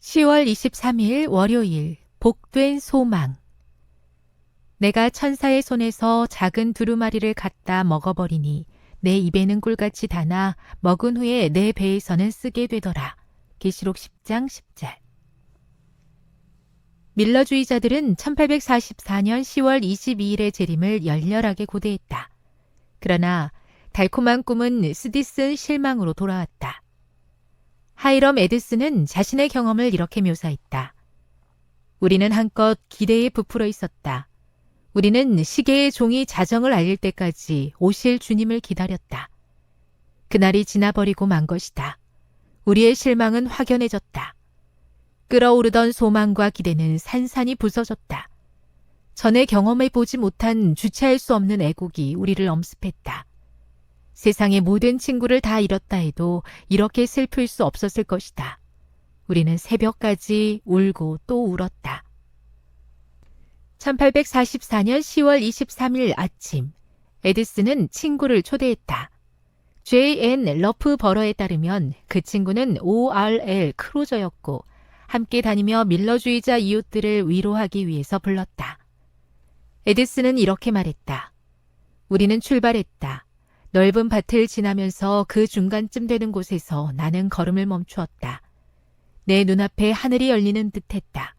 10월 23일 월요일 복된 소망 내가 천사의 손에서 작은 두루마리를 갖다 먹어버리니 내 입에는 꿀같이 다나 먹은 후에 내 배에서는 쓰게 되더라. 계시록 10장 10절 밀러주의자들은 1844년 10월 22일의 재림을 열렬하게 고대했다. 그러나 달콤한 꿈은 스디슨 실망으로 돌아왔다. 하이럼 에드스는 자신의 경험을 이렇게 묘사했다. 우리는 한껏 기대에 부풀어 있었다. 우리는 시계의 종이 자정을 알릴 때까지 오실 주님을 기다렸다. 그날이 지나버리고 만 것이다. 우리의 실망은 확연해졌다. 끓어오르던 소망과 기대는 산산이 부서졌다. 전에 경험해 보지 못한 주체할 수 없는 애국이 우리를 엄습했다. 세상의 모든 친구를 다 잃었다 해도 이렇게 슬플 수 없었을 것이다. 우리는 새벽까지 울고 또 울었다. 1844년 10월 23일 아침, 에디슨은 친구를 초대했다. J.N. 러프 버러에 따르면 그 친구는 O.R.L. 크루저였고 함께 다니며 밀러주의자 이웃들을 위로하기 위해서 불렀다. 에디슨은 이렇게 말했다. 우리는 출발했다. 넓은 밭을 지나면서 그 중간쯤 되는 곳에서 나는 걸음을 멈추었다. 내 눈앞에 하늘이 열리는 듯 했다.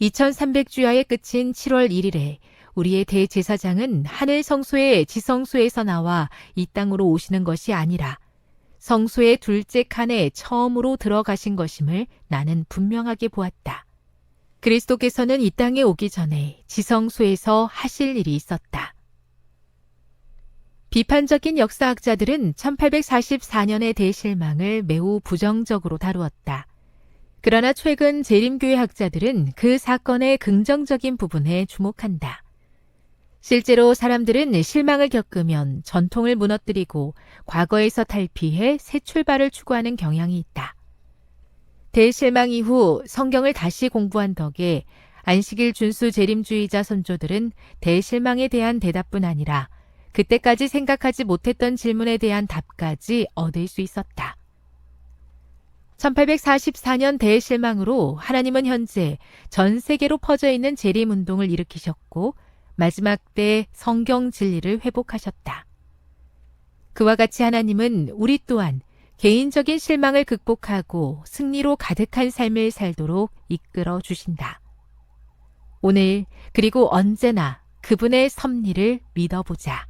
2300주야의 끝인 7월 1일에 우리의 대제사장은 하늘 성소의 지성소에서 나와 이 땅으로 오시는 것이 아니라 성소의 둘째 칸에 처음으로 들어가신 것임을 나는 분명하게 보았다. 그리스도께서는 이 땅에 오기 전에 지성소에서 하실 일이 있었다. 비판적인 역사학자들은 1844년의 대실망을 매우 부정적으로 다루었다. 그러나 최근 재림교회 학자들은 그 사건의 긍정적인 부분에 주목한다. 실제로 사람들은 실망을 겪으면 전통을 무너뜨리고 과거에서 탈피해 새 출발을 추구하는 경향이 있다. 대실망 이후 성경을 다시 공부한 덕에 안식일 준수 재림주의자 선조들은 대실망에 대한 대답뿐 아니라 그때까지 생각하지 못했던 질문에 대한 답까지 얻을 수 있었다. 1844년 대실망으로 하나님은 현재 전 세계로 퍼져 있는 재림 운동을 일으키셨고 마지막 때 성경 진리를 회복하셨다. 그와 같이 하나님은 우리 또한 개인적인 실망을 극복하고 승리로 가득한 삶을 살도록 이끌어 주신다. 오늘 그리고 언제나 그분의 섭리를 믿어보자.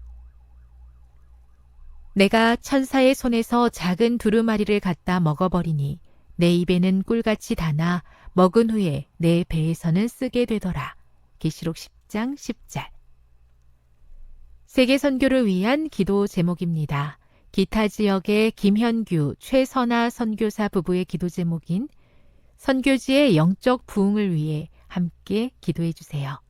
내가 천사의 손에서 작은 두루마리를 갖다 먹어버리니 내 입에는 꿀같이 다나 먹은 후에 내 배에서는 쓰게 되더라. 계시록 10장 10절. 세계 선교를 위한 기도 제목입니다. 기타 지역의 김현규, 최선아 선교사 부부의 기도 제목인 선교지의 영적 부흥을 위해 함께 기도해 주세요.